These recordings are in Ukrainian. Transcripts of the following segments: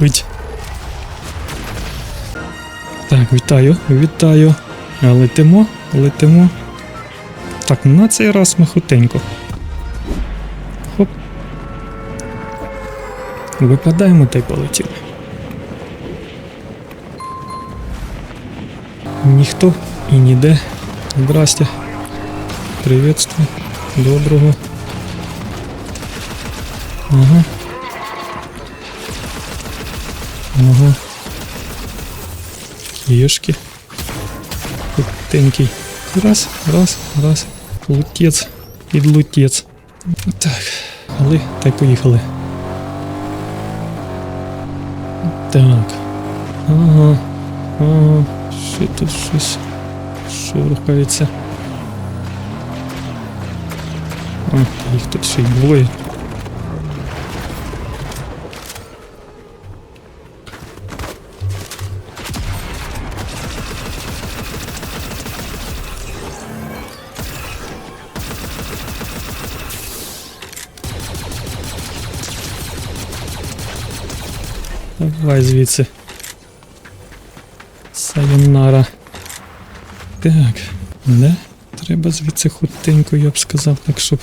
Вить. Так, вітаю, вітаю. Летимо, летимо. Так, на цей раз ми хутенько. Хоп. Випадаємо та й полетіли. Ніхто і ніде. Здрасте. Приветствую. Доброго. Ага. Ага. Кішки. Хутенький. Раз, раз, раз. Лутець. Підлутець. Так. Але та й поїхали. Так. Ага. Ага. Що тут щось шурхається. А, їх тут ще й двоє. Давай звідси. Сайонара. Так, не? Треба звідси хутенько, я б сказав, так щоб.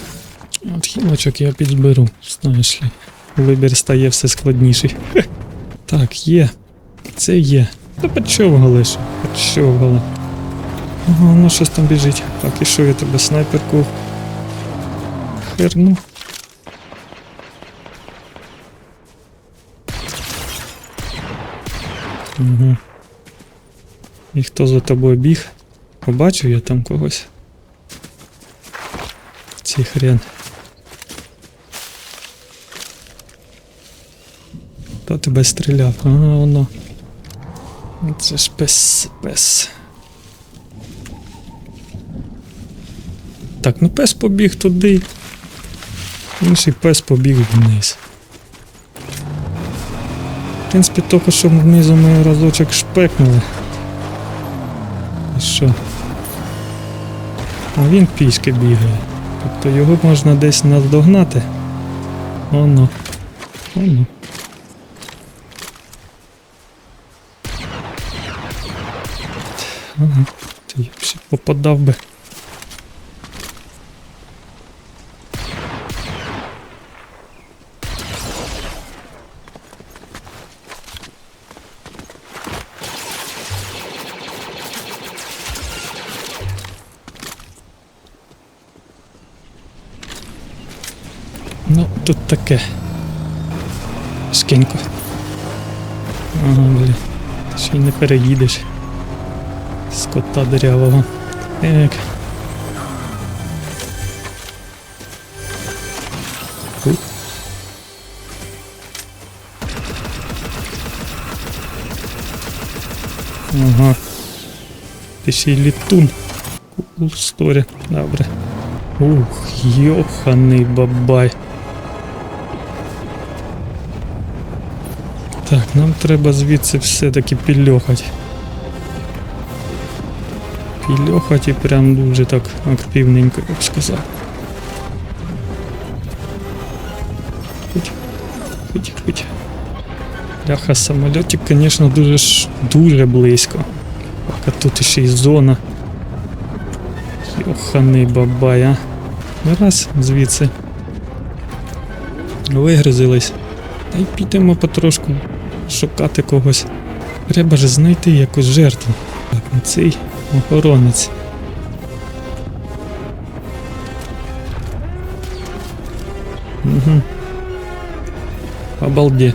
От хілочок я підберу, знаєш ли. Вибір стає все складніший. Так, є. Це є. Та почовгали лише. Почовгали. Ага, ну щось там біжить. Так, і що я тебе снайперку? Херну. Угу. І хто за тобою біг? Побачив я там когось. Цей хрен. Хто тебе стріляв? Ага, воно. Це ж пес, пес. Так, ну пес побіг туди. Інший пес побіг вниз. В принципі, тільки що внизу ми разочок шпекнули. І що? А він пішки бігає. Тобто його можна десь наздогнати. Оно. Оно. Ага. Ти попадав би. Тут таке. Скенько. Ага, блін. Ще й не переїдеш. З кота дирявого. Так. Ага. Ти ще й літун. Cool story. Добре. Ух, йоханий бабай. Нам треба звідси все-таки. Пільохать і прям дуже так активненько, я б сказав. Бляха, самольотик, звісно, дуже дуже близько. А тут ще й зона. Йоханий бабай, а. Ну раз, звідси. Вигрузились. Та й підемо потрошку шукати когось. Треба ж знайти якусь жертву. Так, ну цей охоронець. Угу. Обалде.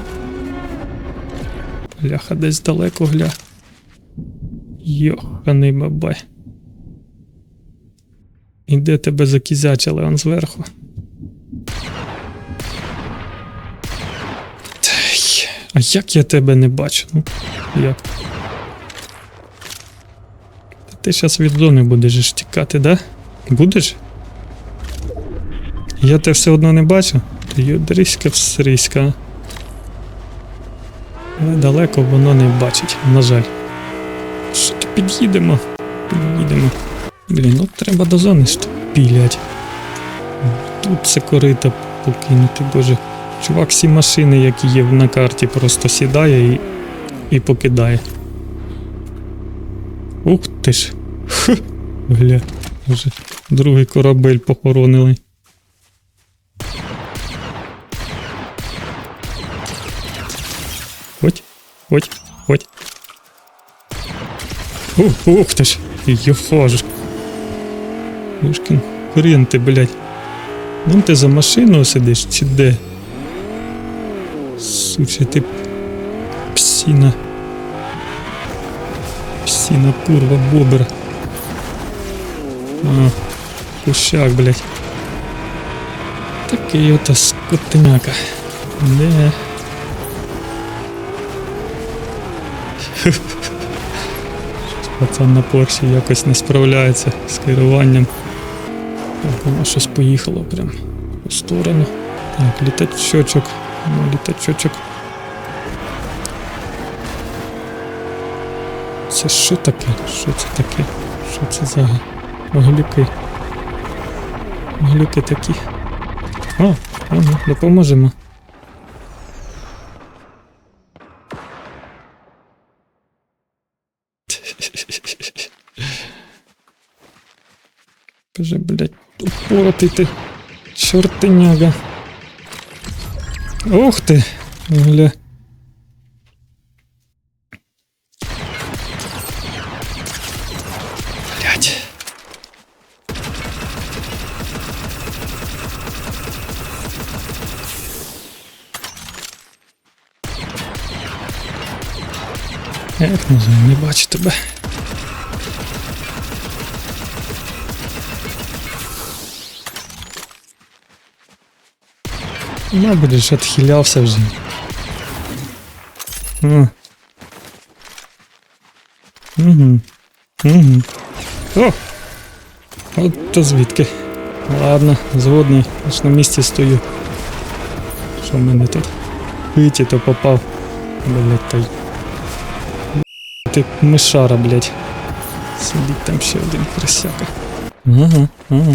Бляха, десь далеко гля. Йоханий бабай. І де тебе закізячили он зверху? Як я тебе не бачу? Ну, як? Ти зараз від зони будеш тікати, да? Будеш? Я тебе все одно не бачу. Ти юдриська всриська. Але далеко воно не бачить, на жаль. Що то під'їдемо? Під'їдемо. Блін, ну треба до зони ж пілять. Тут це корита покинути, боже. Чувак всі машини, які є на карті, просто сідає і, і покидає. Ух ти ж. Хх. Гля, вже другий корабель похоронили. Ходь, ходь, ходь. Ух, ух ти ж, йофа ж. Юшкін, хрен ти, блядь. Ну ти за машиною сидиш чи де? Суче ти псіна. Псіна курва бобер. А, кущак, блядь. Такий ото скотиняка. Де? Пацан на Порші якось не справляється з керуванням. Воно щось поїхало прям у сторону. Так, літачочок. Ну, літачочок. Це що таке? Що це таке? Що це за глюки? Глюки такі. О, ага, допоможемо. Каже, блядь, упоротий ти, чортиняга. Ух ти, гля. Не знаю, не бачу тебе. Мабуть, ж відхилявся вже. Угу. Угу. О! От то звідки. Ладно, згодний, аж на місці стою. Що в мене тут? Виті то попав. Блять, та й. Ти мишара, блять. Сидить там ще один красяка. Ага, ага.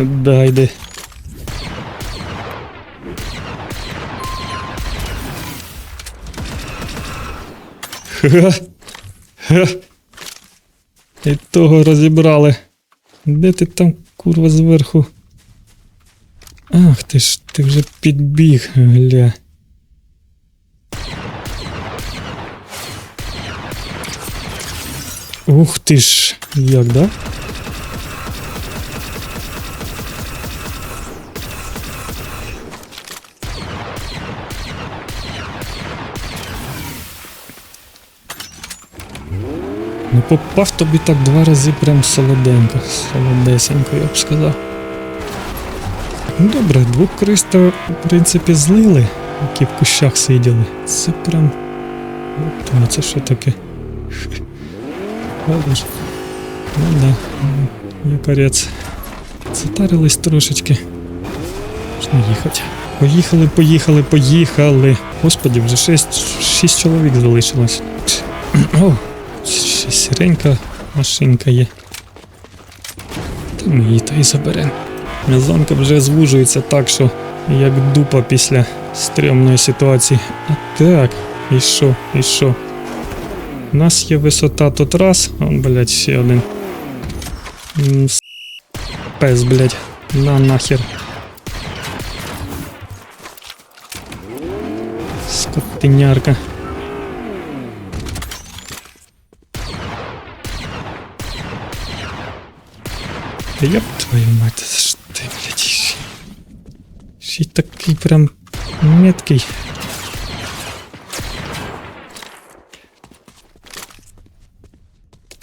Сюда йди. Ха. Ха. І того розібрали. Де ти там, курва, зверху? Ах ти ж, ти вже підбіг, гля. Ух ти ж, як, да? Попав тобі так два рази прям солоденько, солодесенько, я б сказав. Ну добре, двох криста, в принципі, злили, які в кущах сиділи. Це прям. От, це що таке? Ладно. Ну да, ну, якорець. Затарились трошечки. Можна їхати. Поїхали, поїхали, поїхали. Господі, вже шість, шість чоловік залишилось. Ще сіренька машинка є. Та ми її та й заберемо. М'язонка вже звужується так, що як дупа після стрьомної ситуації. А так, і що, і що? У нас є висота тут раз, он, блядь, ще один. Пес, блядь, на нахер. Скотинярка. Та Ёб твою мать, це ж ти, блядь, ще, ще й такий прям меткий.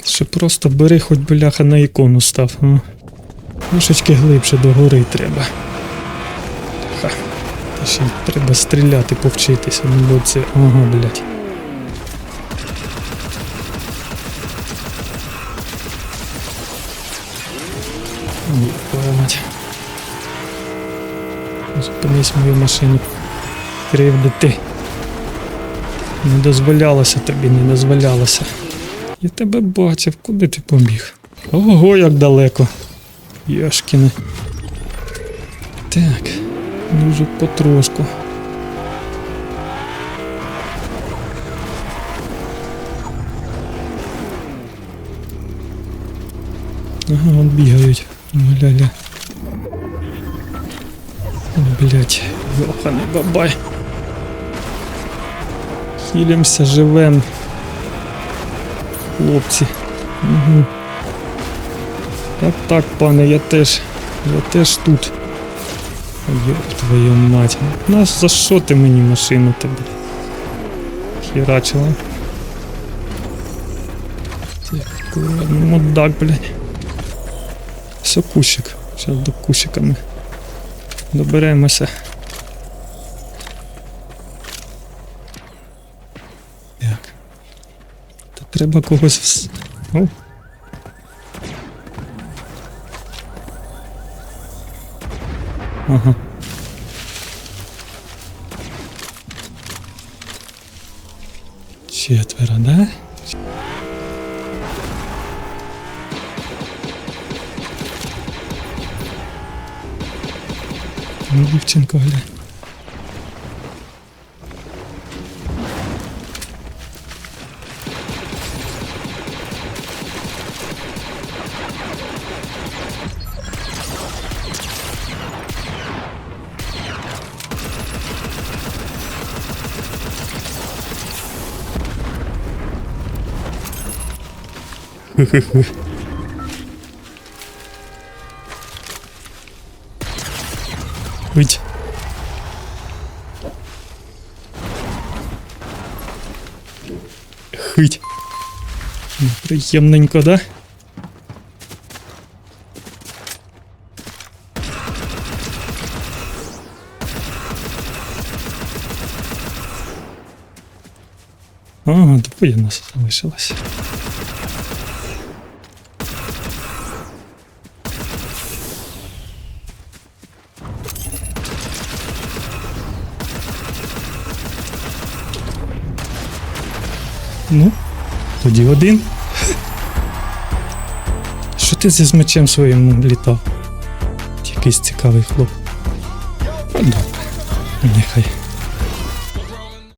Що просто бери хоч бляха на ікону став. А? Трошечки глибше до гори треба. Ха. Ще треба стріляти, повчитися, ну бо це. Ага, блядь. Мать. Зупинись мою машину. Кривдити. Не дозволялося тобі, не дозволялося. Я тебе бачив, куди ти побіг? Ого, як далеко. Яшкіни. Так, дуже потрошку. Ага, вон бігають. Ля-ля. Блять, йоханий бабай. Хілімся, живем. Хлопці. Угу. Так, так, пане, я теж. Я теж тут. Йоп твою мать. Нас за що ти мені машину тебе? Херачила. Так, ладно, мудак, блядь. Все, кущик. Зараз до кущика ми доберемося. Так. Та треба когось. О. Ага. Четверо, да? Ну, дівчинко, гля. Хить. Приємненько, да? Ага, двоє нас залишилось. Ну, тоді один. Що ти зі з мечем своїм літав? Якийсь цікавий хлоп. А добре, нехай.